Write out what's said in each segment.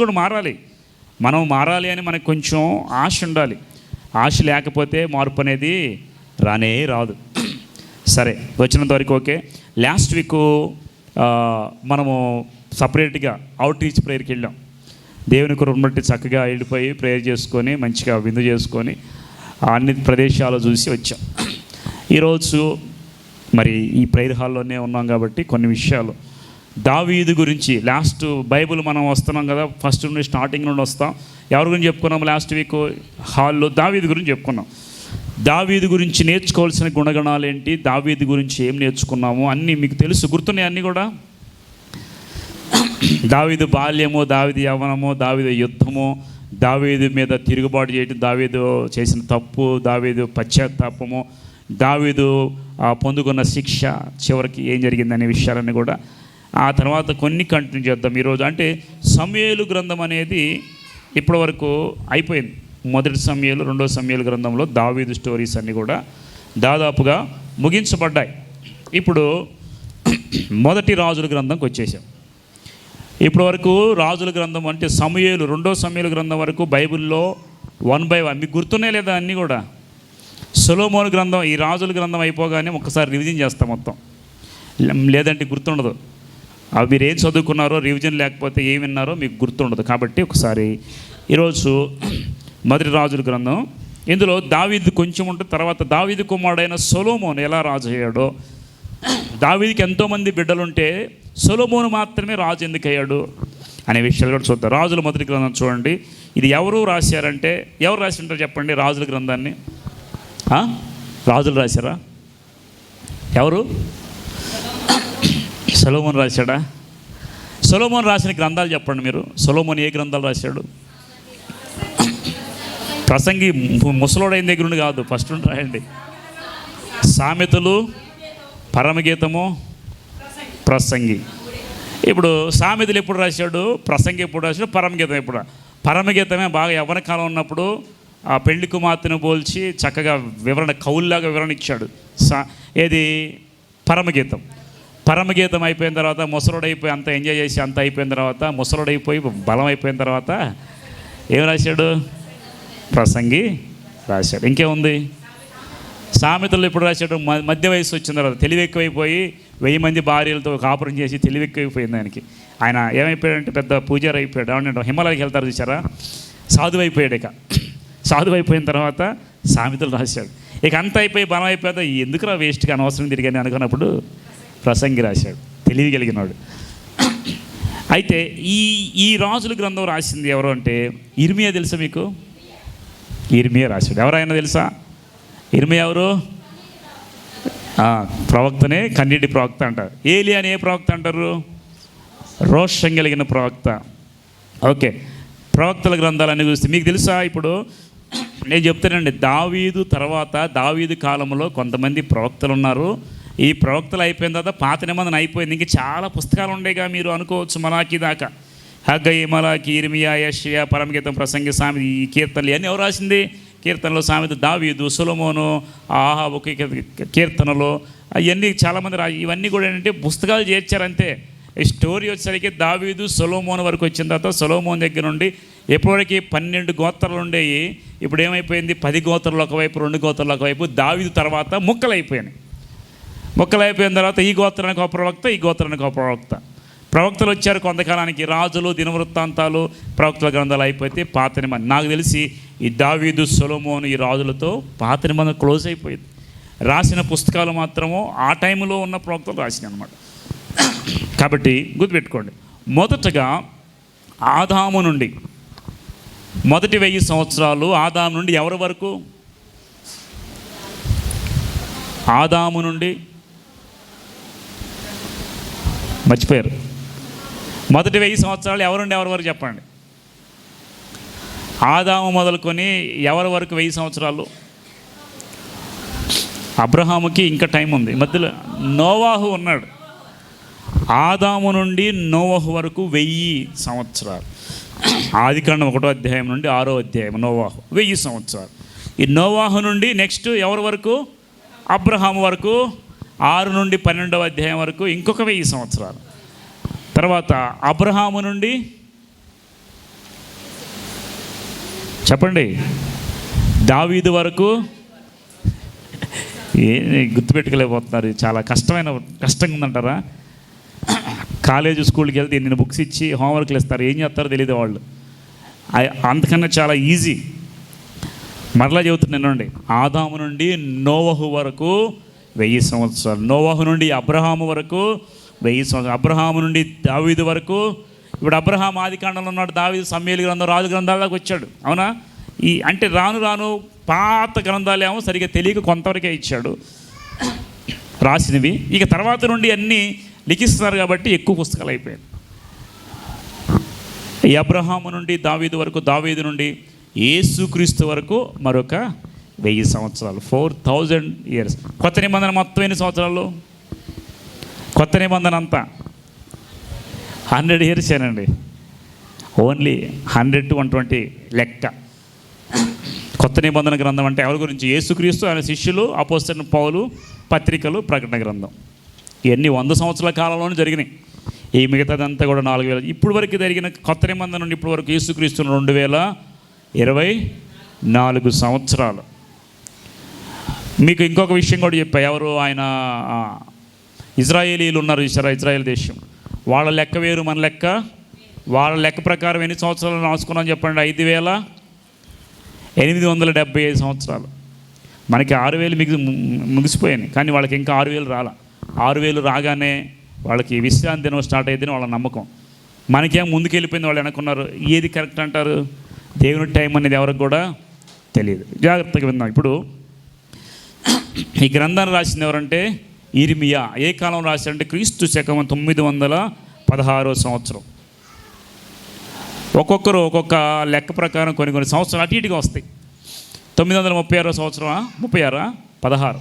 కూడా మారాలి. మనం మారాలి అని మనకు కొంచెం ఆశ ఉండాలి. ఆశ లేకపోతే మార్పు అనేది రానే రాదు. సరే వచ్చినంత వరకు ఓకే. లాస్ట్ వీక్ మనము సపరేట్గా అవుట్ రీచ్ ప్రేయర్కి వెళ్ళాం. దేవుని కృపను బట్టి చక్కగా వెళ్ళిపోయి ప్రేయర్ చేసుకొని మంచిగా విందు చేసుకొని అన్ని ప్రదేశాలు చూసి వచ్చాం. ఈరోజు మరి ఈ ప్రేయర్ హాల్లోనే ఉన్నాం కాబట్టి కొన్ని విషయాలు దావీదు గురించి లాస్ట్ బైబిల్ మనం వస్తున్నాం కదా ఫస్ట్ నుండి స్టార్టింగ్ నుండి వస్తాం. ఎవరి గురించి చెప్పుకున్నాం లాస్ట్ వీక్ హాల్లో దావీదు గురించి చెప్పుకున్నాం. దావీదు గురించి నేర్చుకోవాల్సిన గుణగణాలు ఏంటి? దావీదు గురించి ఏం నేర్చుకున్నాము? అన్నీ మీకు తెలుసు. గుర్తున్నాయి అన్నీ కూడా? దావీదు బాల్యము దావీదు యవ్వనము దావీదు యుద్ధము దావీదు మీద తిరుగుబాటు చేయడం దావీదు చేసిన తప్పు దావీదు పశ్చాత్తాపము దావీదు పొందుకున్న శిక్ష చివరికి ఏం జరిగిందనే విషయాలన్నీ కూడా ఆ తర్వాత కొన్ని కంటిన్యూ చేద్దాం ఈరోజు. అంటే సమయలు గ్రంథం అనేది ఇప్పటివరకు అయిపోయింది. మొదటి సమయాలు రెండో సమయాల గ్రంథంలో దావీదు స్టోరీస్ అన్నీ కూడా దాదాపుగా ముగించబడ్డాయి. ఇప్పుడు మొదటి రాజుల గ్రంథంకి వచ్చేసాం. ఇప్పటి వరకు రాజుల గ్రంథం అంటే సమయలు రెండో సమయల గ్రంథం వరకు బైబిల్లో వన్ బై వన్. మీకు గుర్తున్నాయి లేదా అన్నీ కూడా? సొలోమోను గ్రంథం ఈ రాజుల గ్రంథం అయిపోగానే ఒకసారి రివిజన్ చేస్తాం మొత్తం. లేదంటే గుర్తుండదు. అవి మీరు ఏం చదువుకున్నారో రివిజన్ లేకపోతే ఏం విన్నారో మీకు గుర్తుండదు. కాబట్టి ఒకసారి ఈరోజు మొదటి రాజుల గ్రంథం. ఇందులో దావీది కొంచెం ఉంటుంది తర్వాత దావీది కుమారుడైన సొలోమోను ఎలా రాజు అయ్యాడో. దావీదికి ఎంతోమంది బిడ్డలుంటే సొలోమోను మాత్రమే రాజు ఎందుకు అయ్యాడు అనే విషయాలు కూడా చూద్దాం. రాజుల మొదటి గ్రంథం చూడండి. ఇది ఎవరు రాశారంటే ఎవరు రాసి ఉంటారు చెప్పండి రాజుల గ్రంథాన్ని. రాజులు రాశారా? ఎవరు? సొలోమోన్ రాశాడా? సొలోమోన్ రాసిన గ్రంథాలు చెప్పండి మీరు. సొలోమోన్ ఏ గ్రంథాలు రాశాడు? ప్రసంగి ముసలోడైన దగ్గర నుండి కాదు ఫస్ట్ నుండి రాయండి. సామెతలు పరమగీతము ప్రసంగి. ఇప్పుడు సామెతలు ఎప్పుడు రాశాడు? ప్రసంగి ఎప్పుడు రాశాడు? పరమగీతం ఎప్పుడు పరమగీతమే బాగా ఎవరి కాలం ఉన్నప్పుడు ఆ పెళ్ళి కుమార్తెను పోల్చి చక్కగా వివరణ కౌల్లాగా వివరణ ఇచ్చాడు. సా ఏది? పరమగీతం. పరమగీతం అయిపోయిన తర్వాత ముసలుడైపోయి అంత ఎంజాయ్ చేసి అంత అయిపోయిన తర్వాత ముసలుడైపోయి బలం అయిపోయిన తర్వాత ఏం రాశాడు? ప్రసంగి రాశాడు. ఇంకేముంది? సామెతలు ఎప్పుడు రాశాడు? మధ్య వయసు వచ్చిన తర్వాత తెలివి ఎక్కువైపోయి వెయ్యి మంది భార్యలతో కాపురం చేసి తెలివెక్కువైపోయింది ఆయనకి. ఆయన ఏమైపోయాడంటే పెద్ద పూజారి అయిపోయాడు అవునండి హిమాలయకి వెళ్తారు చూసారా సాధువు అయిపోయాడు ఇక. సాధువు అయిపోయిన తర్వాత సామెతలు రాశాడు. ఇక అంత అయిపోయి బలం అయిపోతే ఎందుకురా వేస్ట్గా అనవసరం తిరిగాని అనుకున్నప్పుడు ప్రసంగి రాశాడు తెలియగలిగినాడు. అయితే ఈ ఈ రాజుల గ్రంథం రాసింది ఎవరు అంటే ఇర్మియా తెలుసా మీకు? ఇర్మియా రాశాడు. ఎవరైనా తెలుసా? ఇర్మియా ఎవరు? ప్రవక్తనే కన్నీటి ప్రవక్త అంటారు. ఏలి అని ఏ ప్రవక్త అంటారు? రోషం కలిగిన ప్రవక్త. ఓకే ప్రవక్తల గ్రంథాలన్నీ చూస్తే మీకు తెలుసా ఇప్పుడు? నేను చెప్తానండి దావీదు తర్వాత దావీదు కాలంలో కొంతమంది ప్రవక్తలు ఉన్నారు. ఈ ప్రవక్తలు అయిపోయిన తర్వాత పాత నిబంధన అయిపోయింది. ఇంక చాలా పుస్తకాలు ఉండేగా మీరు అనుకోవచ్చు మలాకి దాకా. హగ్గయి మలాకి ఇర్మియా యషియా పరమగీతం ప్రసంగి సామెత ఈ కీర్తనలు ఇవన్నీ ఎవరు రాసింది? కీర్తనలో సామెత దావీదు సులమోను ఆహా ఒక కీర్తనలు అవన్నీ చాలామంది రా ఇవన్నీ కూడా ఏంటంటే పుస్తకాలు చేర్చారంతే. ఈ స్టోరీ వచ్చేసరికి దావీదు సొలోమోన్ వరకు వచ్చిన తర్వాత సొలోమోన్ దగ్గర నుండి ఎప్పటివరకు పన్నెండు గోత్రాలు ఉండేవి ఇప్పుడు ఏమైపోయింది? పది గోత్రాలు ఒకవైపు రెండు గోత్రాలు ఒకవైపు. దావీదు తర్వాత ముక్కలు అయిపోయినాయి అయిపోయిన తర్వాత ఈ గోత్రానికి ఒక ప్రవక్త ఈ గోత్రానికి ఒక ప్రవక్త. ప్రవక్తలు వచ్చారు కొంతకాలానికి రాజులు దినవృత్తాంతాలు ప్రవక్తల గ్రంథాలు అయిపోతే పాత నిబంధన నాకు తెలిసి ఈ దావీదు సొలోమోను ఈ రాజులతో పాత నిబంధన క్లోజ్ అయిపోయింది. రాసిన పుస్తకాలు మాత్రము ఆ టైంలో ఉన్న ప్రవక్తలు రాసినాయి అనమాట కాబట్టి గుర్తుపెట్టుకోండి. మొదటగా ఆదాము నుండి మొదటి వెయ్యి సంవత్సరాలు ఆదాము నుండి ఎవరి వరకు? ఆదాము నుండి మర్చిపోయారు. మొదటి వెయ్యి సంవత్సరాలు ఎవరుండి ఎవరి వరకు చెప్పండి. ఆదాము మొదలుకొని ఎవరి వరకు వెయ్యి సంవత్సరాలు? అబ్రహాముకి ఇంకా టైం ఉంది. మధ్యలో నోవాహు ఉన్నాడు. ఆదాము నుండి నోవాహు వరకు వెయ్యి సంవత్సరాలు. ఆదికాండం ఒకటో అధ్యాయం నుండి ఆరో అధ్యాయం నోవాహు. వెయ్యి సంవత్సరాలు. ఈ నోవాహు నుండి నెక్స్ట్ ఎవరి వరకు? అబ్రహాం వరకు ఆరు నుండి పన్నెండవ అధ్యాయం వరకు ఇంకొక వెయ్యి సంవత్సరాలు. తర్వాత అబ్రహాము నుండి చెప్పండి. దావీదు వరకు ఏ గుర్తుపెట్టుకోలేకపోతున్నారు. చాలా కష్టమైన కష్టంగా ఉందంటారా కాలేజ్ స్కూల్కి వెళ్తే నేను బుక్స్ ఇచ్చి హోంవర్క్లు ఇస్తారు ఏం చేస్తారో తెలియదు వాళ్ళు. అంతకన్నా చాలా ఈజీ. మరలా చెబుతున్నానండి ఆదాము నుండి నోవహు వరకు వెయ్యి సంవత్సరాలు. నోవాహు నుండి అబ్రహాము వరకు వెయ్యి సంవత్సరాలు. అబ్రహాము నుండి దావీదు వరకు. ఇప్పుడు అబ్రహాం ఆది కాండంలో ఉన్నాడు. దావీదు సమ్మేలు గ్రంథం రాజు గ్రంథాల దాకా వచ్చాడు. అవునా? ఈ అంటే రాను రాను పాత గ్రంథాలేమో సరిగ్గా తెలియక కొంతవరకే ఇచ్చాడు. రాసినవి. ఇక తర్వాత నుండి అన్నీ లిఖిస్తున్నారు కాబట్టి ఎక్కువ పుస్తకాలు అయిపోయాయి. ఈ అబ్రహాము నుండి దావీదు వరకు దావీదు నుండి ఏసుక్రీస్తు వరకు మరొక వెయ్యి సంవత్సరాలు. ఫోర్ థౌజండ్ ఇయర్స్ కొత్త నిబంధన మొత్తం ఎన్ని సంవత్సరాలు? కొత్త నిబంధన అంతా? హండ్రెడ్ ఇయర్స్ ఏనండి. Only hundred to one twenty లెక్క. కొత్త నిబంధన గ్రంథం అంటే ఎవరి గురించి? యేసుక్రీస్తు ఆయన శిష్యులు అపోస్తున్న పౌలు పత్రికలు ప్రకటన గ్రంథం. ఇవన్నీ వంద సంవత్సరాల కాలంలోనే జరిగినాయి. ఈ మిగతాదంతా కూడా నాలుగు వేల. ఇప్పుడు వరకు జరిగిన కొత్త నిబంధన నుండి ఇప్పటి వరకు యేసుక్రీస్తు రెండు వేల ఇరవై నాలుగు సంవత్సరాలు. మీకు ఇంకొక విషయం కూడా చెప్పా. ఎవరు ఆయన ఇజ్రాయేలీలు ఉన్నారు చూసారా ఇజ్రాయేల్ దేశం. వాళ్ళ లెక్క వేరు మన లెక్క? వాళ్ళ లెక్క ప్రకారం ఎన్ని సంవత్సరాలు రాసుకున్నాం చెప్పండి. ఐదు వేల ఎనిమిది వందల డెబ్బై ఐదు సంవత్సరాలు. మనకి ఆరు వేలు మిగి ముగిసిపోయాయి కానీ వాళ్ళకి ఇంకా ఆరు వేలు రాల. ఆరు వేలు రాగానే వాళ్ళకి విశ్రాంతి దినం స్టార్ట్ అయ్యిందని వాళ్ళ నమ్మకం. మనకేం ముందుకెళ్ళిపోయింది వాళ్ళు అనుకున్నారు. ఏది కరెక్ట్ అంటారు? దేవుని టైం అనేది ఎవరికి కూడా తెలియదు. జాగ్రత్తగా విన్నాం. ఇప్పుడు ఈ గ్రంథాన్ని రాసింది ఎవరంటే ఇర్మియా ఏ కాలం రాశారంటే క్రీస్తు శకం తొమ్మిది వందల పదహారో సంవత్సరం. ఒక్కొక్కరు ఒక్కొక్క లెక్క ప్రకారం కొన్ని కొన్ని సంవత్సరాలు అటు ఇటుగా వస్తాయి. తొమ్మిది వందల ముప్పై ఆరో సంవత్సరమా? ముప్పై ఆరా? పదహారు.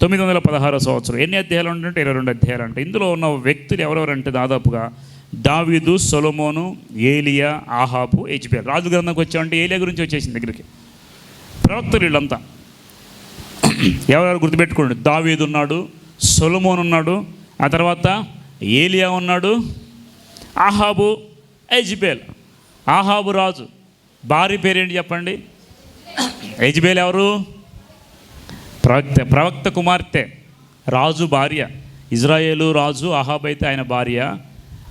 తొమ్మిది వందల పదహారో సంవత్సరం. ఎన్ని అధ్యాయాలు ఉంటుంటే ఇరవై రెండు అధ్యాయాలు అంటే. ఇందులో ఉన్న వ్యక్తులు ఎవరెవరంటే దాదాపుగా దావీదు సొలమోను ఏలియా ఆహాపు హెచ్బిఆర్ రాజు గ్రంథంకి వచ్చామంటే ఏలియా గురించి వచ్చేసింది దగ్గరికి. ప్రవక్తలు వీళ్ళంతా. ఎవరెవరు గుర్తుపెట్టుకోండి? దావీదు ఉన్నాడు సొలమోన్ ఉన్నాడు ఆ తర్వాత ఏలియా ఉన్నాడు ఆహాబు ఎజ్బేల్ ఆహాబు రాజు. భార్య పేరేంటి చెప్పండి? ఎజ్బేల్ ఎవరు? ప్రవక్త ప్రవక్త కుమార్తె. రాజు భార్య. ఇజ్రాయేలు రాజు అహాబ్ అయితే ఆయన భార్య.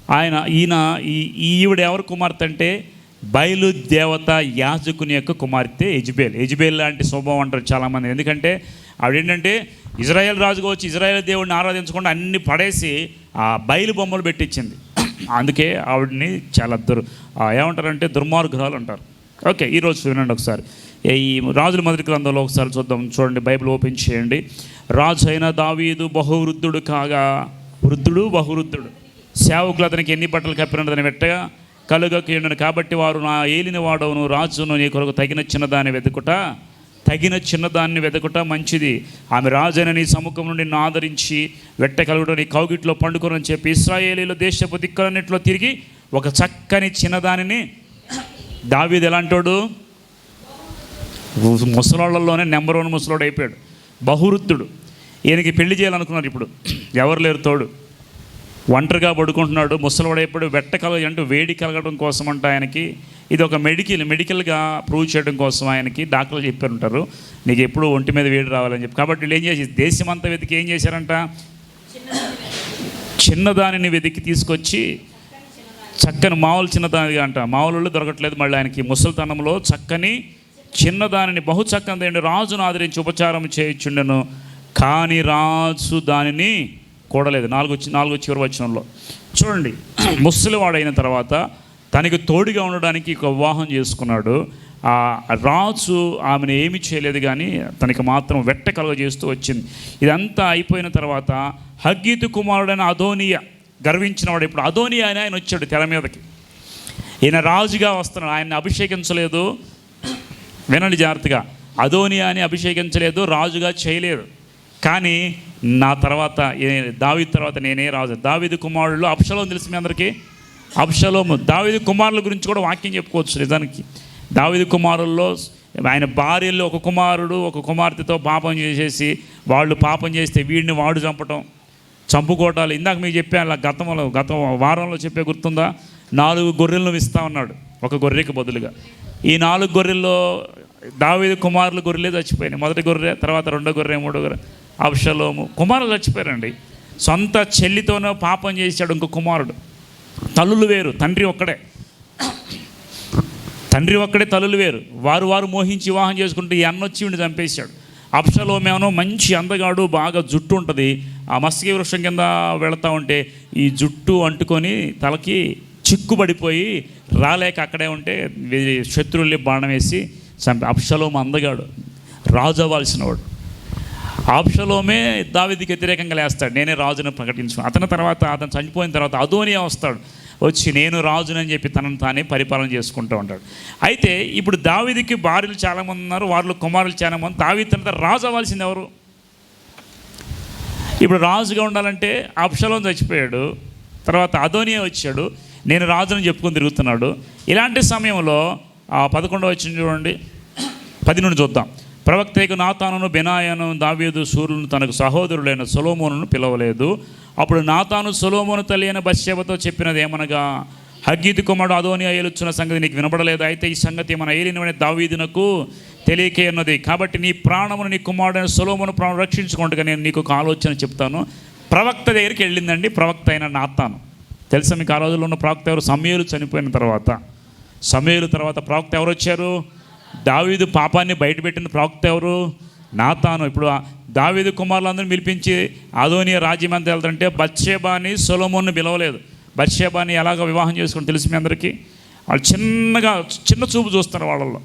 ఆయన ఈయన ఈ ఈవిడ ఎవరు కుమార్తె అంటే బయలు దేవత యాజకుని యొక్క కుమార్తె ఎజ్బేల్ ఎజ్బేల్ లాంటి స్వభావం అంటారు చాలామంది. ఎందుకంటే ఆవిడేంటంటే ఇజ్రాయెల్ రాజుగా వచ్చి ఇజ్రాయెల్ దేవుడిని ఆరాధించకుండా అన్ని పడేసి ఆ బయలు బొమ్మలు పెట్టించింది. అందుకే ఆవిడని చాలా దుర్ ఏమంటారంటే దుర్మార్గురాలు అంటారు. ఓకే ఈరోజు వినండి ఒకసారి. ఈ రాజుల మొదటి గ్రంథంలో ఒకసారి చూద్దాం. చూడండి బైబిల్ ఓపెన్ చేయండి. రాజు అయిన దావీదు బహువృద్ధుడు కాగా వృద్ధుడు బహువృద్ధుడు. సేవకులు అతనికి ఎన్ని బట్టలు కప్పినదని పెట్టగా కలుగకేయుడను. కాబట్టి వారు నా ఏలిన వాడవును రాజును నీ కొరకు తగిన చిన్నదాన్ని వెతుకుట తగిన చిన్నదాన్ని వెతుకుట మంచిది. ఆమె రాజైన నీ సముఖం నుండి నిన్ను ఆదరించి వెట్ట నీ కౌగిట్లో పండుకొనని చెప్పి ఇస్రాయేలీలో దేశపు దిక్కులన్నింటిలో తిరిగి ఒక చక్కని చిన్నదానిని దావీది ఎలాంటోడు? ముసలాళ్ళల్లోనే నెంబర్ వన్ ముసలోడు అయిపోయాడు. బహువృద్ధుడు. ఈయనకి పెళ్ళి చేయాలనుకున్నారు ఇప్పుడు. ఎవరు లేరు తోడు. ఒంటరిగా పడుకుంటున్నాడు ముసలివాడైపోయాడు వెట్ట కలగ అంటే వేడి కలగడం కోసం అంట ఆయనకి. ఇది ఒక మెడికల్ మెడికల్గా ప్రూవ్ చేయడం కోసం ఆయనకి డాక్టర్లు చెప్పారుంటారు నీకు ఎప్పుడు ఒంటి మీద వేడి రావాలని చెప్పి. కాబట్టి వీళ్ళు ఏం చేసి దేశమంతా వెతికి ఏం చేశారంట? చిన్నదానిని వెతికి తీసుకొచ్చి చక్కని మామూలు చిన్నదానిగా అంట. మామూలు దొరకట్లేదు మళ్ళీ ఆయనకి. ముసలితనంలో చక్కని చిన్నదానిని బహు చక్కని రాజును ఆదరించి ఉపచారం చేయించుండెను. కానీ రాజు దానిని కూడలేదు. నాలుగు నాలుగు చివరి వచనంలో. చూడండి ముసలివాడైన తర్వాత తనకి తోడుగా ఉండడానికి ఒక వివాహం చేసుకున్నాడు. ఆ రాజు ఆమెను ఏమి చేయలేదు కానీ తనకి మాత్రం వెట్ట కలుగజేస్తూ వచ్చింది. ఇదంతా అయిపోయిన తర్వాత హగ్గీతు కుమారుడైన అదోనియ గర్వించినవాడు ఇప్పుడు అధోనియా అని ఆయన వచ్చాడు తెర మీదకి. ఈయన రాజుగా వస్తున్నాడు. ఆయన్ని అభిషేకించలేదు. వినండి జాగ్రత్తగా. అదోనియా అని అభిషేకించలేదు రాజుగా చేయలేదు. కానీ నా తర్వాత ఏ- తర్వాత నేనే రాజు. దావీదు కుమారుడు అప్షలోం తెలుసు మీ అందరికీ? అప్షలోము దావీదు కుమారుల గురించి కూడా వాక్యం చెప్పుకోవచ్చు నిజానికి. దావీదు కుమారుల్లో ఆయన భార్యల్లో ఒక కుమారుడు ఒక కుమార్తెతో పాపం చేసేసి వాళ్ళు పాపం చేస్తే వీడిని వాడు చంపటం చంపుకోవటాలు. ఇందాక మీకు చెప్పాను అలా గతంలో గత వారంలో చెప్పే గుర్తుందా? నాలుగు గొర్రెలను ఇస్తా ఉన్నాడు ఒక గొర్రెకి బదులుగా. ఈ నాలుగు గొర్రెల్లో దావేది కుమారులు గొర్రెలే చచ్చిపోయినాయి. మొదటి గొర్రె తర్వాత రెండో గొర్రె మూడో గొర్రె. అప్షలోము కుమారులు చచ్చిపోయారండి సొంత చెల్లితోనో పాపం చేశాడు ఇంకో కుమారుడు. తల్లులు వేరు తండ్రి ఒక్కడే. తండ్రి ఒక్కడే తల్లులు వేరు. వారు వారు మోహించి వివాహం చేసుకుంటే ఈ అన్న వచ్చి వీడిని చంపేశాడు అప్షలోమేమో మంచి అందగాడు బాగా జుట్టు ఉంటుంది. ఆ మస్కి వృక్షం కింద వెళతా ఉంటే ఈ జుట్టు అంటుకొని తలకి చిక్కుబడిపోయి రాలేక అక్కడే ఉంటే శత్రువుల్ని బాణం వేసి చంపి అప్షలోమ అందగాడు. రాజు అవ్వాల్సిన వాడు. ఆప్షలోమే దావిదికి వ్యతిరేకంగా లేస్తాడు. నేనే రాజును ప్రకటించు అతని తర్వాత అతను చనిపోయిన తర్వాత అదోనియా వస్తాడు. వచ్చి నేను రాజునని చెప్పి తనను తానే పరిపాలన చేసుకుంటూ ఉంటాడు. అయితే ఇప్పుడు దావిదికి భార్యలు చాలామంది ఉన్నారు వారిలో కుమారులు చాలామంది. దావి తర్వాత రాజు అవ్వాల్సింది ఎవరు? ఇప్పుడు రాజుగా ఉండాలంటే అప్షలోని చచ్చిపోయాడు. తర్వాత అదోనియా వచ్చాడు. నేను రాజుని చెప్పుకొని తిరుగుతున్నాడు. ఇలాంటి సమయంలో ఆ పదకొండవ వచ్చిన చూడండి. పది నుండి చూద్దాం. ప్రవక్తకు నాతానును బెనాయను దావీదు సూర్యులను తనకు సహోదరులైన సొలోమోనును పిలవలేదు. అప్పుడు నాతాను సొలోమోను తల్లి అయిన బత్షేబతో చెప్పినది ఏమనగా హగ్గీతి కుమారుడు అదోని ఏలుచున్న సంగతి నీకు వినపడలేదు అయితే ఈ సంగతి మన ఏలినవని దావీదునకు తెలియకే ఉన్నది కాబట్టి నీ ప్రాణమును నీ కుమారుడైన సొలోమోను ప్రాణం రక్షించుకుంటుగా నేను నీకు ఒక ఆలోచన చెప్తాను. ప్రవక్త దగ్గరికి వెళ్ళిందండి ప్రవక్త అయిన నాతాను. తెలుసా మీకు ఆ రోజుల్లో ఉన్న ప్రవక్త ఎవరు? సమయలు చనిపోయిన తర్వాత. సమయలు తర్వాత ప్రవక్త ఎవరు వచ్చారు? దావీదు పాపాన్ని బయటపెట్టిన ప్రవక్త ఎవరు? నాతాను. ఇప్పుడు దావీదు కుమారులందరినీ పిలిపించి అదోనియ రాజ్యం ఎంత వెళ్తారంటే బత్సేబాని సొలోమోన్ని పిలవలేదు. బత్సేబాని ఎలాగ వివాహం చేసుకుని తెలుసు మీ అందరికీ? వాళ్ళు చిన్నగా చిన్న చూపు చూస్తారు వాళ్ళల్లో.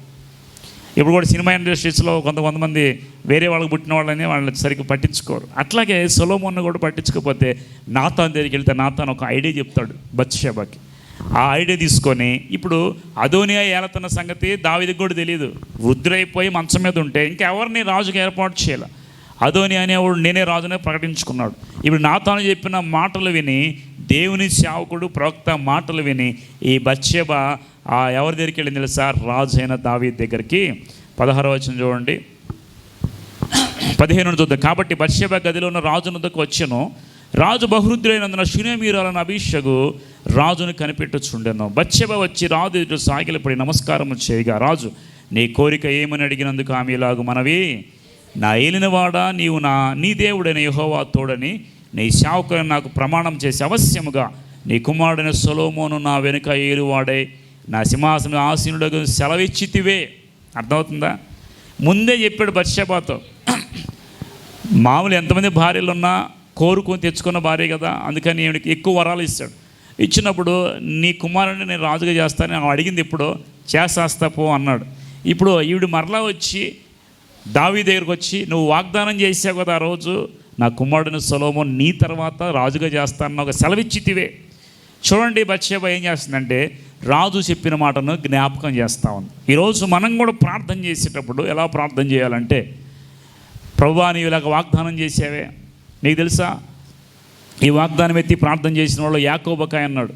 ఇప్పుడు కూడా సినిమా ఇండస్ట్రీస్లో కొంత కొంతమంది వేరే వాళ్ళకి పుట్టిన వాళ్ళని వాళ్ళని సరిగ్గా పట్టించుకోరు. అట్లాగే సొలోమోన్ను కూడా పట్టించుకోకపోతే నాతాన్ దగ్గరికి వెళ్తే నాతాన్ ఒక ఐడియా చెప్తాడు బత్సేబాకి ఆ ఐడియా తీసుకొని ఇప్పుడు అదోనియా ఏలతున్న సంగతి దావిదికి కూడా తెలియదు వృద్ధులైపోయి మంచం మీద ఉంటే ఇంకెవరిని రాజుగా ఏర్పాటు చేయాలి? అదోని అనేవాడు నేనే రాజునే ప్రకటించుకున్నాడు. ఇప్పుడు నాతోనే చెప్పిన మాటలు విని దేవుని సేవకుడు ప్రవక్త మాటలు విని ఈ బత్షెబ ఆ ఎవరి దగ్గరికి వెళ్ళింది తెలుసా? రాజు అయిన దావీ దగ్గరికి. పదహారు వచ్చిన చూడండి. పదిహేను చూద్దాం. కాబట్టి బత్సేబ గదిలో ఉన్న రాజునద్దకు వచ్చాను. రాజు బహృద్రులైనందున శునేమీరాలను అభిషగు రాజును కనిపెట్టుచుండెను. బచ్చబ వచ్చి రాజు ఎదుట సాగిలపడి నమస్కారం చేయగా రాజు నీ కోరిక ఏమని అడిగినందుకు ఆమె ఇలాగు మనవి? నా ఏలినవాడా నీవు నా నీ దేవుడైన యహోవా తోడని నీ శావుకుని నాకు ప్రమాణం చేసి అవశ్యముగా నీ కుమారుడైన సొలోమోను నా వెనుక ఏలువాడై నా సింహాసనం ఆసీనుడకు సెలవిచ్చితివే. అర్థమవుతుందా? ముందే చెప్పాడు బత్సబాతో మామూలు ఎంతమంది భార్యలు ఉన్నా కోరుకొని తెచ్చుకున్న భార్య కదా అందుకని ఈవిడికి ఎక్కువ వరాలు ఇస్తాడు. ఇచ్చినప్పుడు నీ కుమారుడిని నేను రాజుగా చేస్తానని ఆమె అడిగింది ఇప్పుడు చేస్తాస్తా పో అన్నాడు. ఇప్పుడు ఈవిడ మరలా వచ్చి దావి దగ్గరకు వచ్చి నువ్వు వాగ్దానం చేసావు కదా ఆ రోజు నా కుమారుడిని సొలోమో నీ తర్వాత రాజుగా చేస్తానన్న ఒక సెలవిచ్చితివే. చూడండి బత్షేబ ఏం చేస్తుందంటే రాజు చెప్పిన మాటను జ్ఞాపకం చేస్తా ఉంది. ఈరోజు మనం కూడా ప్రార్థన చేసేటప్పుడు ఎలా ప్రార్థన చేయాలంటే ప్రభువా నీవు ఇలాగ వాగ్దానం చేసావే నీకు తెలుసా? ఈ వాగ్దానం ఎత్తి ప్రార్థన చేసిన వాళ్ళు యాకోబకాయ అన్నాడు.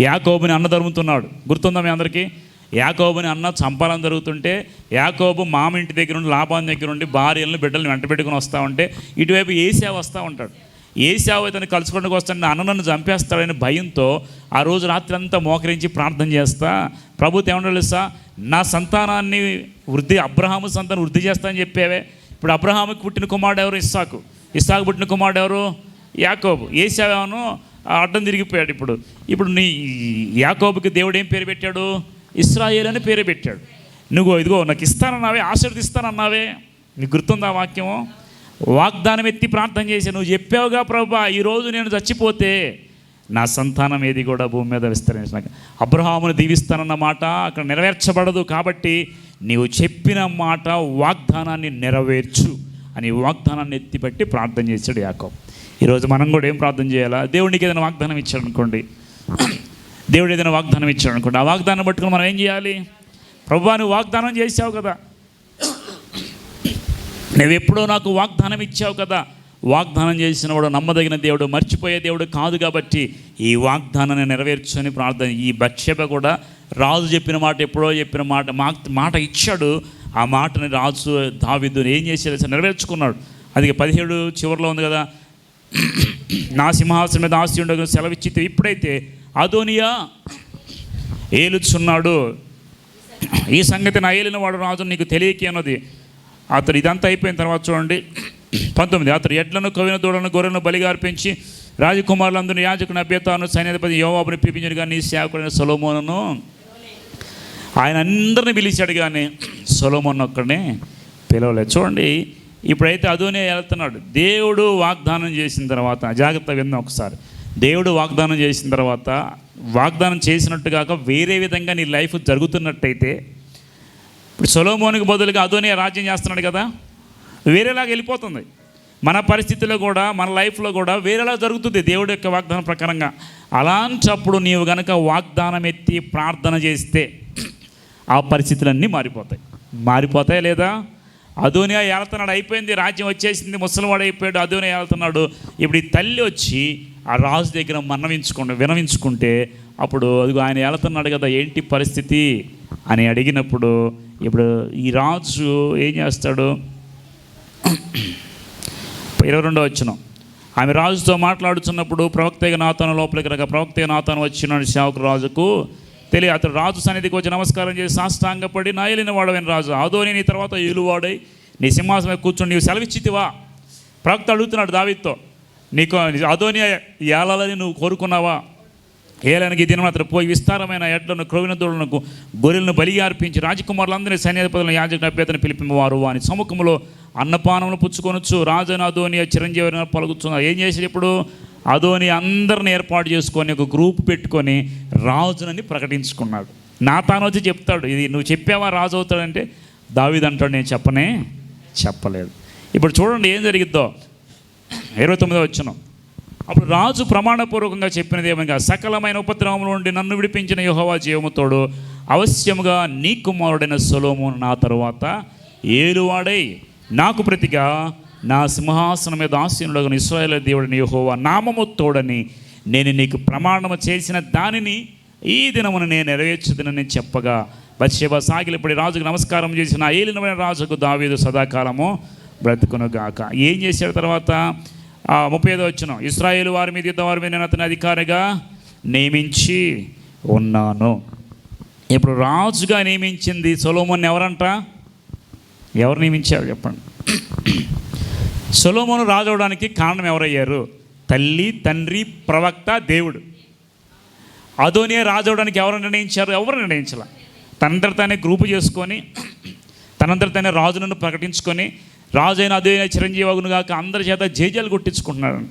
యాకోబుని అన్న తరుముతున్నాడు. గుర్తుందా మీ అందరికీ? యాకోబుని అన్న చంపాలని జరుగుతుంటే యాకోబు మామ ఇంటి దగ్గర నుండి లాభాన్ దగ్గర నుండి భార్యలను బిడ్డలను వెంట పెట్టుకుని వస్తూ ఉంటే ఇటువైపు ఏసావు వస్తూ ఉంటాడు. ఏసావు ఇతను కలుసుకోవడానికి వస్తాడు అన్న నన్ను చంపేస్తాడని భయంతో ఆ రోజు రాత్రి అంతా మోకరించి ప్రార్థన చేస్తా. ప్రభుత్వం ఏమన్నా తెలుసా? నా సంతానాన్ని వృద్ధి అబ్రహాము సంతానం వృద్ధి చేస్తా అని చెప్పేవే. ఇప్పుడు అబ్రహాముకి పుట్టిన కుమారుడు ఎవరు? ఇస్సాకు. ఇస్సాకు పుట్టిన కుమారుడు ఎవరు? యాకోబు. ఏసావేమో అడ్డం తిరిగిపోయాడు ఇప్పుడు. ఇప్పుడు నీ యాకోబుకి దేవుడు ఏం పేరు పెట్టాడు? ఇస్రాయేల్ అని పేరు పెట్టాడు. నువ్వు ఇదిగో నాకు ఇస్తానన్నావే ఆశీర్దిస్తానన్నావే నీకు గుర్తుందా వాక్యము? వాగ్దానం ఎత్తి ప్రార్థన చేసి నువ్వు చెప్పావుగా ప్రభా ఈరోజు నేను చచ్చిపోతే నా సంతానం ఏది కూడా భూమి మీద విస్తరించిన అబ్రహామును దీవిస్తానన్న మాట అక్కడ నెరవేర్చబడదు కాబట్టి నీవు చెప్పిన మాట వాగ్దానాన్ని నెరవేర్చు. అని వాగ్దానాన్ని ఎత్తిపెట్టి ప్రార్థన చేశాడు యాకోబ్. ఈరోజు మనం కూడా ఏం ప్రార్థన చేయాలా? దేవునికి ఏదైనా వాగ్దానం ఇచ్చాడు అనుకోండి దేవుడు ఏదైనా వాగ్దానం ఇచ్చాడు అనుకోండి ఆ వాగ్దానం పట్టుకుని మనం ఏం చేయాలి? ప్రభు నువ్వు వాగ్దానం చేసావు కదా. నువ్వు ఎప్పుడో నాకు వాగ్దానం ఇచ్చావు కదా. వాగ్దానం చేసిన వాడు నమ్మదగిన దేవుడు మర్చిపోయే దేవుడు కాదు కాబట్టి ఈ వాగ్దానాన్ని నెరవేర్చుకొని ప్రార్థన. ఈ బక్షెబ కూడా రాజు చెప్పిన మాట ఎప్పుడో చెప్పిన మాట మాట ఇచ్చాడు. ఆ మాటని రాజు దావిద్దు ఏం చేసేది నెరవేర్చుకున్నాడు. అది పదిహేడు చివరిలో ఉంది కదా. నా సింహాసనం మీద ఆస్తి ఉండగా సెలవిచ్చితే ఇప్పుడైతే అదోనియా ఏలుచున్నాడు. ఈ సంగతి నా ఏలిన వాడు రాజు నీకు తెలియకి అన్నది. అతడు ఇదంతా అయిపోయిన తర్వాత చూడండి. పంతొమ్మిది అతడు ఎడ్లను కవిన దూడలను గొర్రెలను బలిగా అర్పించి రాజకుమారులందరూ యాజకుని అభ్యతాను సైన్యాధిపతి యోవాబుని పిలిపించాడు కానీ సేవకుడైన సొలోమోనను. ఆయన అందరిని పిలిచాడు కానీ సొలోమోన్ ఒక్కడిని పిలవలేదు. చూడండి ఇప్పుడైతే అదోనే వెళ్తున్నాడు. దేవుడు వాగ్దానం చేసిన తర్వాత జాగ్రత్త విన్నా ఒకసారి. దేవుడు వాగ్దానం చేసిన తర్వాత వాగ్దానం చేసినట్టు కాక వేరే విధంగా నీ లైఫ్ జరుగుతున్నట్టయితే ఇప్పుడు సొలోమోనికి బదులుగా అదోనే రాజ్యం చేస్తున్నాడు కదా వేరేలాగా వెళ్ళిపోతుంది. మన పరిస్థితిలో కూడా మన లైఫ్లో కూడా వేరేలా జరుగుతుంది దేవుడి యొక్క వాగ్దానం ప్రకారంగా. అలాంటప్పుడు నీవు గనక వాగ్దానం ఎత్తి ప్రార్థన చేస్తే ఆ పరిస్థితులన్నీ మారిపోతాయి. మారిపోతాయి లేదా? అదోనియా ఏళ్తున్నాడు అయిపోయింది రాజ్యం వచ్చేసింది ముసలివాడు అయిపోయాడు అదోనియా ఏళ్తున్నాడు. ఇప్పుడు ఈ తల్లి వచ్చి ఆ రాజు దగ్గర మన్నవించుకుంటే వినవించుకుంటే అప్పుడు అదిగో ఆయన ఏళ్తున్నాడు కదా ఏంటి పరిస్థితి? అని అడిగినప్పుడు ఇప్పుడు ఈ రాజు ఏం చేస్తాడు? ఇరవై రెండో వచ్చిన ఆమె రాజుతో మాట్లాడుతున్నప్పుడు ప్రవక్తగా నాతను లోపలికి రాక ప్రవక్తగా నాతను వచ్చిన సేవకు రాజుకు తెలియ అతడు రాజు సన్నిధికి వచ్చి నమస్కారం చేసి సాష్టాంగపడి నా ఏలిన వాడవైన రాజు. అదోని నీ తర్వాత ఏలువాడై నీ సింహాసనం కూర్చొని నీవు సెలవిచ్చితివా ప్రవక్త అడుగుతున్నాడు దావిత్తో నీకు అదోని ఏలాలని నువ్వు కోరుకున్నావా? ఏలనికి ఈ దినం అతను పోయి విస్తారమైన ఎడ్లను క్రోవిన దూడలను గొర్రెలను బలి అర్పించి రాజకుమారులందరినీ సైన్యాధిపతులను యాజక అభ్యర్థన పిలిపినవారు వాని సముఖంలో అన్నపానములు పుచ్చుకొనొచ్చు రాజుని అదోని చిరంజీవి పలుకుతున్నారు ఏం చేసేది ఇప్పుడు? అదోని అందరిని ఏర్పాటు చేసుకొని ఒక గ్రూప్ పెట్టుకొని రాజునని ప్రకటించుకున్నాడు. నా తాను వచ్చి చెప్తాడు ఇది నువ్వు చెప్పావా రాజు అవుతాడంటే? దావిదంటాడు నేను చెప్పనే చెప్పలేదు. ఇప్పుడు చూడండి ఏం జరిగిద్దో. ఇరవై తొమ్మిదో వచ్చిన అప్పుడు రాజు ప్రమాణపూర్వకంగా చెప్పినది ఏమనగా సకలమైన ఉపద్రవముల నుండి నన్ను విడిపించిన యుహోవా జీవముతోడు అవశ్యముగా నీ కుమారుడైన సొలోమోను నా తరువాత ఏలువాడై నాకు ప్రతిగా నా సింహాసనం మీద ఆసీనుడగను ఇస్రాయేల్ దేవుడిని యెహోవా నామము తోడని నేను నీకు ప్రమాణము చేసిన దానిని ఈ దినమును నేను నెరవేర్చుదనని చెప్పగా బత్షేబ సాగిలిపడి రాజుకు నమస్కారం చేసిన ఏలినమైన రాజుకు దావీదు సదాకాలము బ్రతుకునుగాక. ఏం చేశాడు తర్వాత? ముప్పై ఐదో వచ్చిన ఇస్రాయేల్ వారి మీద యుద్ధ వారి మీద నేను అతని అధికారిగా నియమించి ఉన్నాను. ఇప్పుడు రాజుగా నియమించింది సొలోమన్ ఎవరంట? ఎవరు నియమించారు చెప్పండి. సొలోమోను రాజు అవడానికి కారణం ఎవరయ్యారు? తల్లి తండ్రి ప్రవక్త దేవుడు. అదోనే రాజు అవడానికి ఎవరు నిర్ణయించారు? ఎవరు నిర్ణయించాల? తనంతట తానే గ్రూపు చేసుకొని తనంతట తానే రాజులను ప్రకటించుకొని రాజు అయిన అదే చిరంజీవగును కాక అందరి చేత జేజాలు కొట్టించుకుంటున్నాడంట.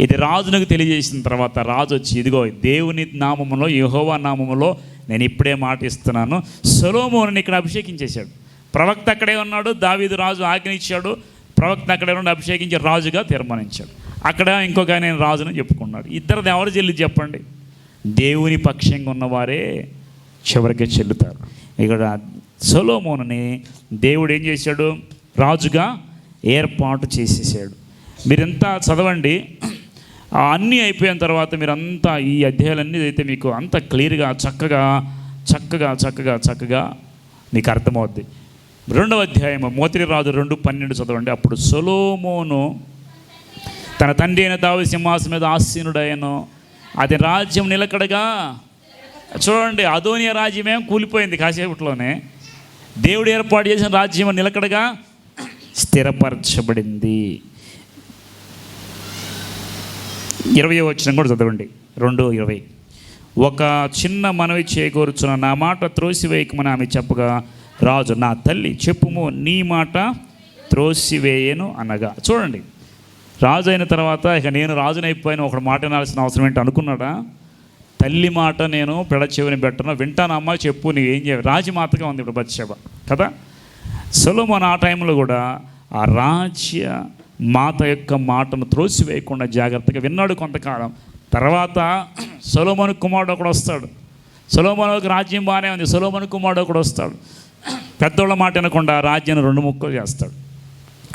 ఇది రాజునకు తెలియజేసిన తర్వాత రాజు వచ్చి ఇదిగో దేవుని నామములో యహోవా నామములో నేను ఇప్పుడే మాట ఇస్తున్నాను. సొలోమోని ఇక్కడ అభిషేకించేశాడు. ప్రవక్త అక్కడే ఉన్నాడు దావీదు రాజు ఆజ్ఞ ఇచ్చాడు ప్రవక్త అక్కడ అభిషేకించి రాజుగా తీర్మానించాడు. అక్కడ ఇంకొక ఆయన రాజుని చెప్పుకున్నాడు. ఇద్దరిది ఎవరు చెల్లి చెప్పండి? దేవుని పక్షంగా ఉన్నవారే చివరికి చెల్లుతారు. ఇక్కడ సొలోమోనుని దేవుడు ఏం చేశాడు? రాజుగా ఏర్పాటు చేసేసాడు. మీరంతా చదవండి. అన్నీ అయిపోయిన తర్వాత మీరంతా ఈ అధ్యాయాలన్నీ అయితే మీకు అంత క్లియర్గా చక్కగా చక్కగా చక్కగా చక్కగా మీకు అర్థమవుద్ది. రెండవ అధ్యాయము మోతిరి రాజు రెండు పన్నెండు చదవండి. అప్పుడు సొలోమోను తన తండ్రి అయిన దావి సింహాసనం మీద ఆసీనుడయ్యను. అది రాజ్యం నిలకడగా చూడండి అదోనియ రాజ్యమేం కూలిపోయింది కాసేపట్లోనే. దేవుడు ఏర్పాటు చేసిన రాజ్యం నిలకడగా స్థిరపరచబడింది. ఇరవై వచ్చిన కూడా చదవండి. రెండు ఇరవై. ఒక చిన్న మనవి చేకూర్చున్న నా మాట త్రోసివేయకమని ఆమె చెప్పగా రాజు నా తల్లి చెప్పుము నీ మాట త్రోసివేయను అనగా. చూడండి రాజు అయిన తర్వాత ఇక నేను రాజునైపోయిన ఒకడు మాట వినాల్సిన అవసరం ఏంటి అనుకున్నాడా? తల్లి మాట నేను పెడ చెవిని పెట్టను వింటానమ్మా చెప్పు నీవు ఏం చేయ రాజు మాతగా ఉంది ఇప్పుడు బత్సెబ కదా? సొలోమన్ ఆ టైంలో కూడా ఆ రాజ్య మాత యొక్క మాటను త్రోసివేయకుండా జాగ్రత్తగా విన్నాడు కొంతకాలం. తర్వాత సొలొమోను కుమారుడు ఒకడు వస్తాడు. సొలొమోనుకు రాజ్యం బాగానే ఉంది సొలొమోను కుమారుడు ఒకడు వస్తాడు. పెద్దోళ్ళ మాట వినకుండా రాజ్యాన్ని రెండు ముక్కలు చేస్తాడు.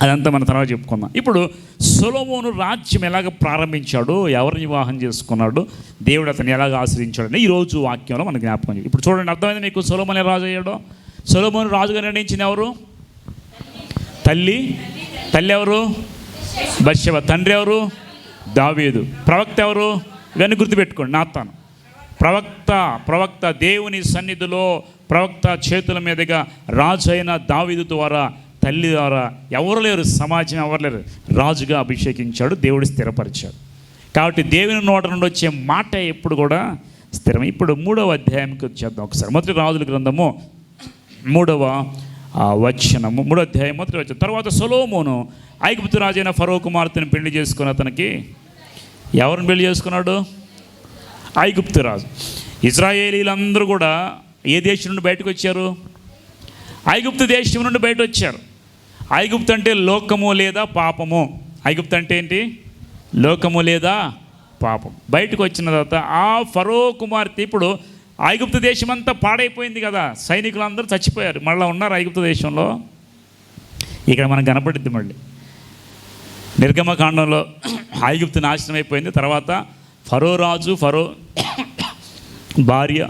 అదంతా మన తర్వాత చెప్పుకుందాం. ఇప్పుడు సులభోను రాజ్యం ఎలాగ ప్రారంభించాడు ఎవరిని వివాహం చేసుకున్నాడు దేవుడు అతను ఎలాగ ఆశ్రయించాడు అని ఈరోజు వాక్యంలో మనకు జ్ఞాపకం చేయాలి. ఇప్పుడు చూడండి అర్థమైంది మీకు? సొలొమోనే రాజు అయ్యాడు? సులభోను రాజుగా నిర్ణయించింది ఎవరు? తల్లి. తల్లి ఎవరు? బత్షెబ. తండ్రి ఎవరు? దావీదు. ప్రవక్త ఎవరు? ఇవన్నీ గుర్తుపెట్టుకోండి నాతాను. ప్రవక్త ప్రవక్త దేవుని సన్నిధిలో ప్రవక్త చేతుల మీదుగా రాజు అయిన దావీదు ద్వారా తల్లి ద్వారా ఎవరు లేరు సమాజం ఎవరు లేరు. రాజుగా అభిషేకించాడు దేవుడు స్థిరపరిచాడు. కాబట్టి దేవుని నోట నుండి వచ్చే మాట ఎప్పుడు కూడా స్థిరం ఇప్పుడు మూడవ అధ్యాయంకి వచ్చేద్దాం ఒకసారి. మొదటి రాజుల గ్రంథము మూడవ ఆ, వచనము మూడో అధ్యాయం మొదటి వచ్చిన తర్వాత సొలోమోను ఐగుప్తు రాజైన ఫరో కుమార్తెను పెళ్ళి చేసుకుని అతనికి ఎవరిని పెళ్ళి చేసుకున్నాడు? ఐగుప్తు రాజు. ఇజ్రాయేలీలందరూ కూడా ఏ దేశం నుండి బయటకు వచ్చారు? ఐగుప్తు దేశం నుండి బయట వచ్చారు. ఐగుప్తు అంటే లోకము లేదా పాపము? ఐగుప్తు అంటే ఏంటి? లోకము లేదా పాపం. బయటకు వచ్చిన తర్వాత ఆ ఫరో కుమార్తె ఇప్పుడు ఐగుప్తు దేశం అంతా పాడైపోయింది కదా. సైనికులందరూ చచ్చిపోయారు. మళ్ళీ ఉన్నారు ఐగుప్తు దేశంలో. ఇక్కడ మనకు కనపడుద్ది మళ్ళీ. నిర్గమకాండంలో ఐగుప్తు నాశనం అయిపోయింది. తర్వాత ఫరో రాజు ఫరో భార్య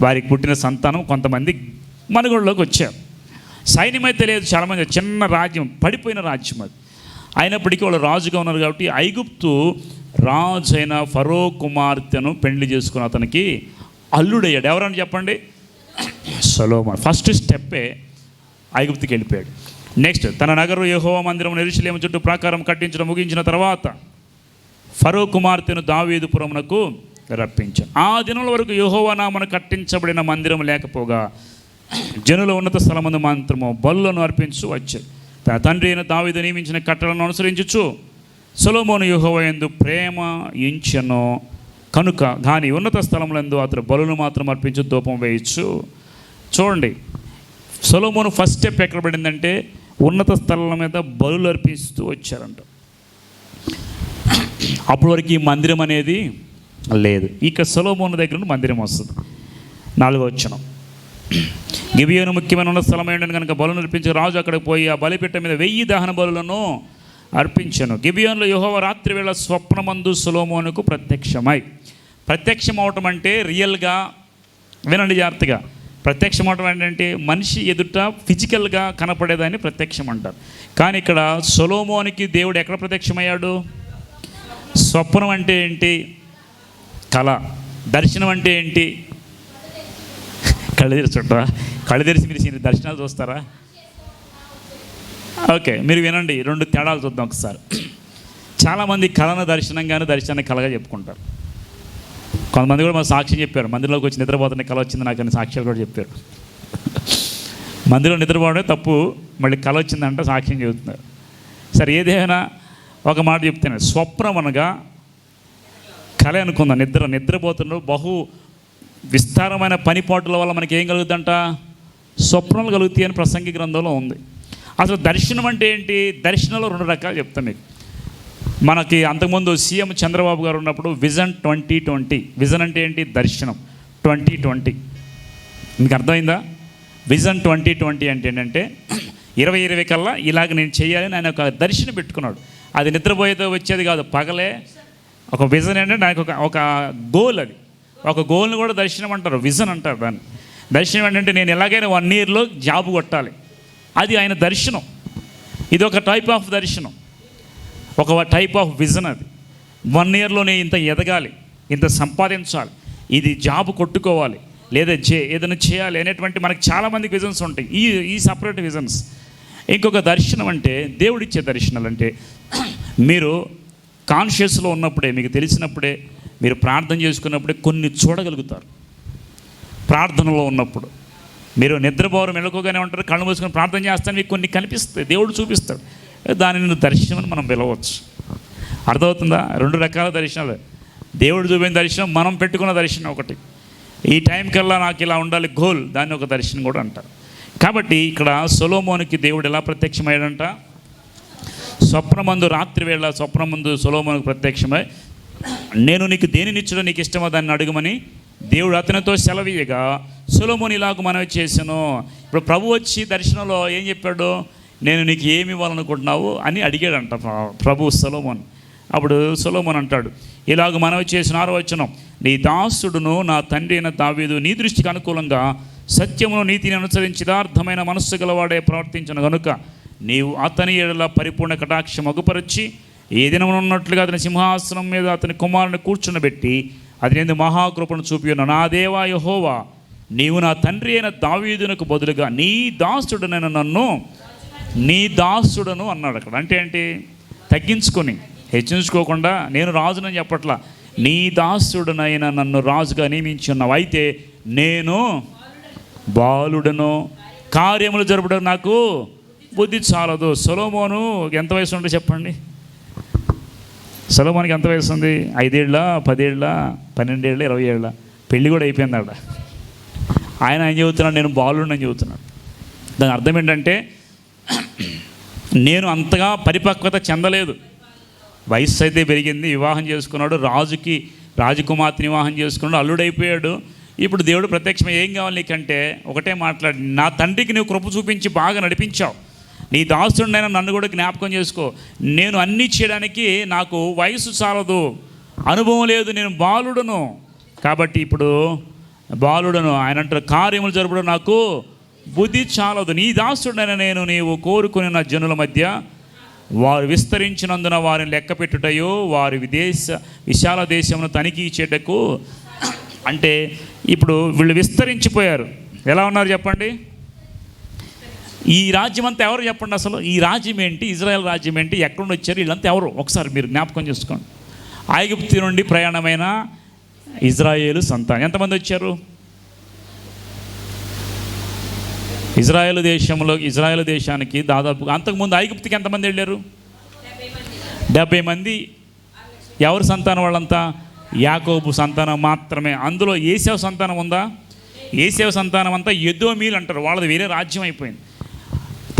వారికి పుట్టిన సంతానం కొంతమంది మనుగడలోకి వచ్చారు. సైన్యం అయితే లేదు చాలామంది చిన్న రాజ్యం పడిపోయిన రాజ్యం అది. అయినప్పటికీ వాళ్ళు రాజుగా ఉన్నారు కాబట్టి ఐగుప్తు రాజు అయిన ఫరో కుమార్తెను పెళ్ళి చేసుకున్న అతనికి అల్లుడయ్యాడు. ఎవరని చెప్పండి? సొలోమన్. ఫస్ట్ స్టెప్పే ఐగుప్తికి వెళ్ళిపోయాడు. నెక్స్ట్ తన నగరు యహోవ మందిరం నిరుశలేమ చుట్టూ ప్రాకారం కట్టించడం ముగించిన తర్వాత ఫరో కుమార్తెను దావీదుపురమునకు రప్పించు ఆ దినముల వరకు యహోవనామను కట్టించబడిన మందిరం లేకపోగా జనుల ఉన్నత స్థలమందు మాత్రము బలులను అర్పించు వచ్చారు తన తండ్రి అయిన దావీదు నియమించిన కట్టలను అనుసరించచ్చు సొలోమోను యెహోవా ఎందు ప్రేమ ఇంచను కనుక దాని ఉన్నత స్థలములందు అతడు బలును మాత్రం అర్పించు ధూపం వేయచ్చు చూడండి సొలోమోను ఫస్ట్ స్టెప్ ఎక్కడ పడిందంటే ఉన్నత స్థలం మీద బలులు అర్పిస్తూ వచ్చారంట. అప్పటి వరకు ఈ మందిరం అనేది లేదు. ఇక సొలోమోను దగ్గర నుండి మందిరం వస్తుంది. నాలుగో వచ్చిన గిబియోను ముఖ్యమైన ఉన్న స్థలం ఏంటని కనుక బలు అర్పించి రాజు అక్కడికి పోయి ఆ బలిపిట్ట మీద వెయ్యి దహన బలులను అర్పించను. గిబియోన్లో యుహోవ రాత్రి వేళ స్వప్నమందు సులోమోనుకు ప్రత్యక్షమై. ప్రత్యక్షం అవటం అంటే రియల్గా వినండి జాగ్రత్తగా. ప్రత్యక్షం అవటం ఏంటంటే మనిషి ఎదుట ఫిజికల్గా కనపడేదాన్ని ప్రత్యక్షం అంటారు. కానీ ఇక్కడ సొలోమోనికి దేవుడు ఎక్కడ ప్రత్యక్షమయ్యాడు? స్వప్నం అంటే ఏంటి? కళ. దర్శనం అంటే ఏంటి? కళ్ళు తెరిచి చూడరా? కళ్ళు తెరిచి మీరు దర్శనాలు చూస్తారా? ఓకే మీరు వినండి. రెండు తేడాలు చూద్దాం ఒకసారి. చాలామంది కళను దర్శనంగానే దర్శనాన్ని కళగా చెప్పుకుంటారు. కొంతమంది కూడా మా సాక్ష్యం చెప్పారు. మందిరంలోకి వచ్చి నిద్రపోతున్న కళ వచ్చింది నాకు అని సాక్ష్యాలు కూడా చెప్పారు. మందిలో నిద్రపోవడమే తప్పు. మళ్ళీ కళ వచ్చిందంటే సాక్ష్యం చెబుతున్నారు. సరే ఏదేమైనా ఒక మాట చెప్తాను. స్వప్నం అనగా కళ అనుకుందాం. నిద్ర నిద్రపోతున్నారు. బహు విస్తారమైన పనిపాటుల వల్ల మనకి ఏం కలుగుతుందంట స్వప్నాలు కలుగుతాయి అని ప్రసంగి గ్రంథంలో ఉంది. అసలు దర్శనం అంటే ఏంటి? దర్శనంలో రెండు రకాలు చెప్తాను మీకు. మనకి అంతకుముందు సీఎం చంద్రబాబు గారు ఉన్నప్పుడు విజన్ ట్వంటీ ట్వంటీ. విజన్ అంటే ఏంటి? దర్శనం. Twenty twenty. మీకు అర్థమైందా? విజన్ ట్వంటీ ట్వంటీ అంటే ఏంటంటే ఇరవై ఇరవై కల్లా ఇలాగ నేను చేయాలని ఆయన ఒక దర్శనం పెట్టుకున్నాడు. అది నిద్రపోయేదో వచ్చేది కాదు. పగలే ఒక విజన్ ఏంటంటే నాకు ఒక ఒక గోల్ అది. ఒక గోల్ని కూడా దర్శనం అంటారు విజన్ అంటారు దాన్ని. దర్శనం ఏంటంటే నేను ఎలాగైనా వన్ ఇయర్లో జాబ్ కొట్టాలి. అది ఆయన దర్శనం. ఇది ఒక టైప్ ఆఫ్ దర్శనం. ఒక టైప్ ఆఫ్ విజన్ అది. వన్ ఇయర్లోనే ఇంత ఎదగాలి ఇంత సంపాదించాలి. ఇది జాబ్ కొట్టుకోవాలి లేదా చే ఏదైనా చేయాలి అనేటువంటి మనకి చాలామందికి విజన్స్ ఉంటాయి. ఈ ఈ సపరేట్ విజన్స్ ఇంకొక దర్శనం అంటే దేవుడిచ్చే దర్శనాలు అంటే మీరు కాన్షియస్లో ఉన్నప్పుడే మీకు తెలిసినప్పుడే మీరు ప్రార్థన చేసుకున్నప్పుడే కొన్ని చూడగలుగుతారు. ప్రార్థనలో ఉన్నప్పుడు. మీరు నిద్రపోవడం మెలకుగానే ఉంటారు కళ్ళు మూసుకొని ప్రార్థన చేస్తాను మీకు కొన్ని కనిపిస్తాయి దేవుడు చూపిస్తాడు. దానిని దర్శనం అని మనం పిలవచ్చు. అర్థమవుతుందా? రెండు రకాల దర్శనాలు. దేవుడు చూపిన దర్శనం మనం పెట్టుకున్న దర్శనం ఒకటి. ఈ టైం కల్లా నాకు ఇలా ఉండాలి గోల్ దాన్ని ఒక దర్శనం కూడా అంటారు. కాబట్టి ఇక్కడ సొలోమోనికి దేవుడు ఎలా ప్రత్యక్షమయ్యాడంట? స్వప్నమందు రాత్రి వేళ స్వప్నమందు సులోమునకు ప్రత్యక్షమై నేను నీకు దేనినిచ్చడం నీకు ఇష్టమో దాన్ని అడుగుమని దేవుడు అతనితో సెలవీయగా సులోముని ఇలాగ మనవి చేశాను. ఇప్పుడు ప్రభు వచ్చి దర్శనంలో ఏం చెప్పాడు? నేను నీకు ఏమి ఇవ్వాలనుకుంటున్నావు అని అడిగాడంట ప్రభు సొలోమోన్. అప్పుడు సులోమన్ అంటాడు ఇలాగ మనవి చేసిన ఆరో నీ దాసుడును నా తండ్రి అయిన దావీదు నీ దృష్టికి అనుకూలంగా సత్యమును నీతిని అనుసరించి యథార్థమైన మనస్సు గలవాడే ప్రవర్తించను కనుక నీవు అతని ఏడల పరిపూర్ణ కటాక్షం అగుపరచి ఏ దినమున ఉన్నట్లుగా అతని సింహాసనం మీద అతని కుమారుని కూర్చుండబెట్టి అది నేను మహాకృపను చూపి ఉన్న నా దేవా యహోవా నీవు నా తండ్రి అయిన దావీదునకు బదులుగా నీ దాసుడనైన నన్ను నీ దాసుడను అన్నాడు అక్కడ. అంటే ఏంటి? తగ్గించుకొని హెచ్చించుకోకుండా నేను రాజునని చెప్పట్లా నీ దాసుడనైన నన్ను రాజుగా నియమించి ఉన్నావు అయితే నేను బాలుడను కార్యములు జరపడం నాకు బుద్ధి చాలదు. సొలోమోను ఎంత వయసు ఉంటే చెప్పండి? సొలోమోనికి ఎంత వయసు ఉంది? ఐదేళ్ళ పదేళ్ళ పన్నెండేళ్ళ ఇరవై ఏళ్ళ పెళ్ళి కూడా అయిపోయింది ఆడ ఆయన ఏం చెబుతున్నాడు? నేను బాలుడిని అని చెబుతున్నాడు. దాని అర్థం ఏంటంటే నేను అంతగా పరిపక్వత చెందలేదు. వయస్సు అయితే పెరిగింది వివాహం చేసుకున్నాడు రాజుకి రాజకుమార్తెని వివాహం చేసుకున్నాడు అల్లుడైపోయాడు. ఇప్పుడు దేవుడు ప్రత్యక్షం ఏం కావాలి నీకంటే ఒకటే మాట్లాడి నా తండ్రికి నువ్వు కృప చూపించి బాగా నడిపించావు. నీ దాసుడినైనా నన్ను కూడా జ్ఞాపకం చేసుకో. నేను అన్నీ చేయడానికి నాకు వయసు చాలదు. అనుభవం లేదు నేను బాలుడను. కాబట్టి ఇప్పుడు బాలుడను ఆయన అంటారు కార్యములు జరపడం నాకు బుద్ధి చాలదు. నీ దాసుడైన నేను నీవు కోరుకుని నా జనుల మధ్య వారు విస్తరించినందున వారిని లెక్క పెట్టుటయో వారి విదేశ విశాల దేశమును తనిఖీ చేయటకు అంటే ఇప్పుడు వీళ్ళు విస్తరించిపోయారు. ఎలా ఉన్నారు చెప్పండి? ఈ రాజ్యం అంతా ఎవరు చెప్పండి అసలు? ఈ రాజ్యం ఏంటి? ఇజ్రాయెల్ రాజ్యం ఏంటి? ఎక్కడ నుండి వచ్చారు? వీళ్ళంతా ఎవరు? ఒకసారి మీరు జ్ఞాపకం చేసుకోండి. ఐగుప్తి నుండి ప్రయాణమైన ఇజ్రాయేలు సంతానం. ఎంతమంది వచ్చారు? ఇజ్రాయెల్ దేశంలో ఇజ్రాయెల్ దేశానికి దాదాపు అంతకుముందు ఐగుప్తికి ఎంతమంది వెళ్ళారు? డెబ్బై మంది. ఎవరి సంతానం వాళ్ళంతా? యాకోబు సంతానం మాత్రమే. అందులో ఏసేవ సంతానం ఉందా? ఏసేవ సంతానం అంతా ఎదోమీలు అంటారు. వాళ్ళది వేరే రాజ్యం అయిపోయింది.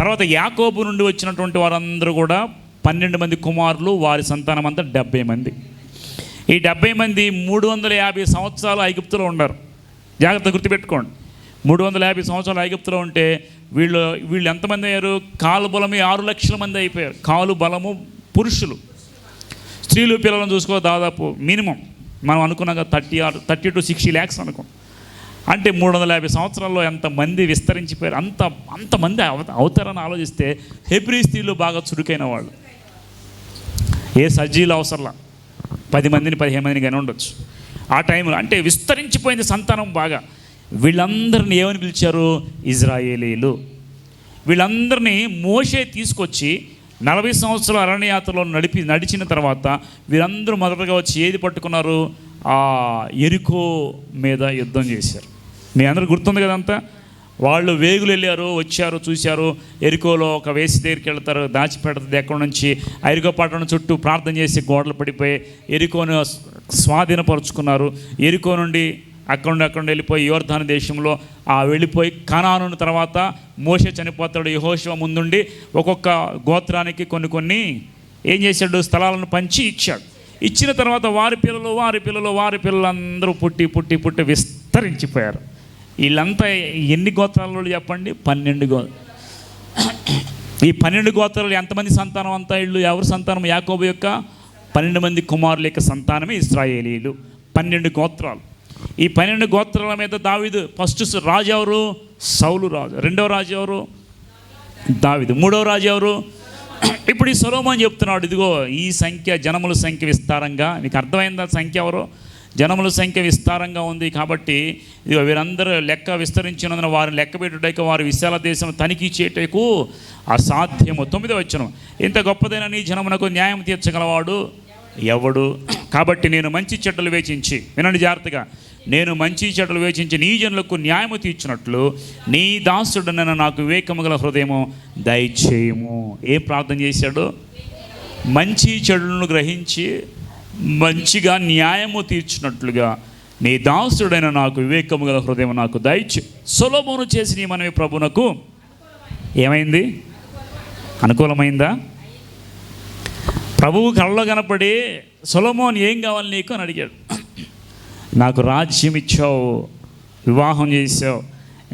తర్వాత యాకోబు నుండి వచ్చినటువంటి వారందరూ కూడా పన్నెండు మంది కుమారులు వారి సంతానం అంతా డెబ్బై మంది. ఈ డెబ్బై మంది మూడు వందల యాభై సంవత్సరాలు ఐగుప్తులో ఉన్నారు. జాగ్రత్త గుర్తుపెట్టుకోండి. మూడు వందల యాభై సంవత్సరాలు ఐగుప్తులో ఉంటే వీళ్ళు వీళ్ళు ఎంతమంది అయ్యారు? కాలు బలమే ఆరు లక్షల మంది అయిపోయారు. కాలు బలము పురుషులు. స్త్రీలు పిల్లలను చూసుకో దాదాపు మినిమం. మనం అనుకున్నాక thirty or thirty to sixty lakhs అనుకోండి అంటే మూడు వందల యాభై సంవత్సరాల్లో ఎంతమంది విస్తరించిపోయారు అంత అంతమంది అవ అవుతారని ఆలోచిస్తే హెబ్రీ స్త్రీలు బాగా చురుకైన వాళ్ళు. ఏ సజ్జీలు అవసరంలా? పది మందిని పదిహేను మందిని కానీ ఉండొచ్చు. ఆ టైంలో అంటే విస్తరించిపోయింది సంతానం బాగా. వీళ్ళందరిని ఏమని పిలిచారు? ఇజ్రాయేలీలు. వీళ్ళందరినీ మోషే తీసుకొచ్చి నలభై సంవత్సరాల అరణ్యయాత్రలో నడిపి నడిచిన తర్వాత వీరందరూ మొదటగా వచ్చి ఏది పట్టుకున్నారు? ఆ ఎరుకో మీద యుద్ధం చేశారు. మీ అందరూ గుర్తుంది కదంతా వాళ్ళు వేగులు వెళ్ళారు వచ్చారు చూశారు. ఎరుకోలో ఒక వేసి దగ్గరికి వెళ్తారు దాచిపెడుతుంది ఎక్కడి నుంచి? ఎరుకో పట్టణం చుట్టూ ప్రార్థన చేసి గోడలు పడిపోయి ఎరుకోను స్వాధీనపరుచుకున్నారు. ఎరుకో నుండి అక్కడ నుండి అక్కడ వెళ్ళిపోయి యోర్ధాన దేశంలో ఆ వెళ్ళిపోయి కనాను తర్వాత మోసే చనిపోతాడు. యహోశివ ముందుండి ఒక్కొక్క గోత్రానికి కొన్ని కొన్ని ఏం చేశాడు? స్థలాలను పంచి ఇచ్చాడు. ఇచ్చిన తర్వాత వారి పిల్లలు వారి పిల్లలు వారి పిల్లలందరూ పుట్టి పుట్టి పుట్టి విస్తరించిపోయారు. వీళ్ళంతా ఎన్ని గోత్రాలు చెప్పండి? పన్నెండు గో ఈ పన్నెండు గోత్రాలు ఎంతమంది సంతానం అంతా? ఇళ్ళు ఎవరి సంతానం? యాకోబు యొక్క పన్నెండు మంది కుమారుల యొక్క సంతానమే ఇస్రాయేలీలు. పన్నెండు గోత్రాలు. ఈ పన్నెండు గోత్రాల మీద దావీదు ఫస్ట్ రాజు ఎవరు? సౌలు రాజు. రెండవ రాజు ఎవరు? దావిదు. మూడవ రాజు ఎవరు? ఇప్పుడు ఈ సొలోమోన్ చెప్తున్నాడు ఇదిగో ఈ సంఖ్య జనముల సంఖ్య విస్తారంగా. మీకు అర్థమైందా సంఖ్య ఎవరు? జనముల సంఖ్య విస్తారంగా ఉంది కాబట్టి ఇదిగో వీరందరూ లెక్క విస్తరించినందున వారిని లెక్క పెట్టుటకు వారి విశాల దేశం తనిఖీ చేయటకు అసాధ్యము. తొమ్మిదో వచ్చిన ఇంత గొప్పదైన నీ జనమునకు న్యాయం తీర్చగలవాడు ఎవడు? కాబట్టి నేను మంచి చెడ్డలు వేచించి వినండి జాగ్రత్తగా నేను మంచి చెడ్డలు వేచించి నీ జనులకు న్యాయము తీర్చినట్లు నీ దాసుడనైన నాకు వివేకము గల హృదయము దయచేయము. ఏం ప్రార్థన చేశాడు? మంచి చెడులను గ్రహించి మంచిగా న్యాయము తీర్చినట్లుగా నీ దాసుడైన నాకు వివేకము గల హృదయం నాకు దయచే. సులభమును చేసి నీ మనవి ప్రభునకు ఏమైంది? అనుకూలమైందా? ప్రభువు కళ్ళలో కనపడి సులభం ఏం కావాలి నీకు? అని అడిగాడు. నాకు రాజ్యం ఇచ్చావు వివాహం చేసావు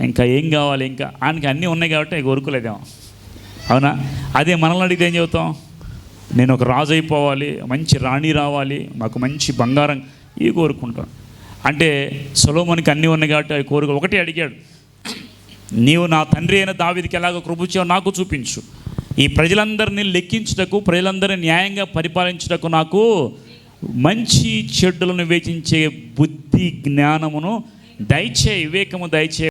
ఇంకా ఏం కావాలి ఇంకా ఆయనకి అన్నీ ఉన్నాయి కాబట్టి కోరుకోలేదేమో అవునా? అదే మనల్ని అడిగితే ఏం చెబుతాం? నేను ఒక రాజు అయిపోవాలి మంచి రాణి రావాలి నాకు మంచి బంగారం ఇవి కోరుకుంటాను అంటే సొలోమోనికి అన్నీ ఉన్నాయి కాబట్టి అవి కోరుకో ఒకటి అడిగాడు. నీవు నా తండ్రి అయిన దావిదికి ఎలాగో కృపించావు నాకు చూపించు. ఈ ప్రజలందరినీ లెక్కించుటకు ప్రజలందరినీ న్యాయంగా పరిపాలించుటకు నాకు మంచి చెడ్డలను వేచించే బుద్ధి జ్ఞానమును దయచే వివేకము దయచే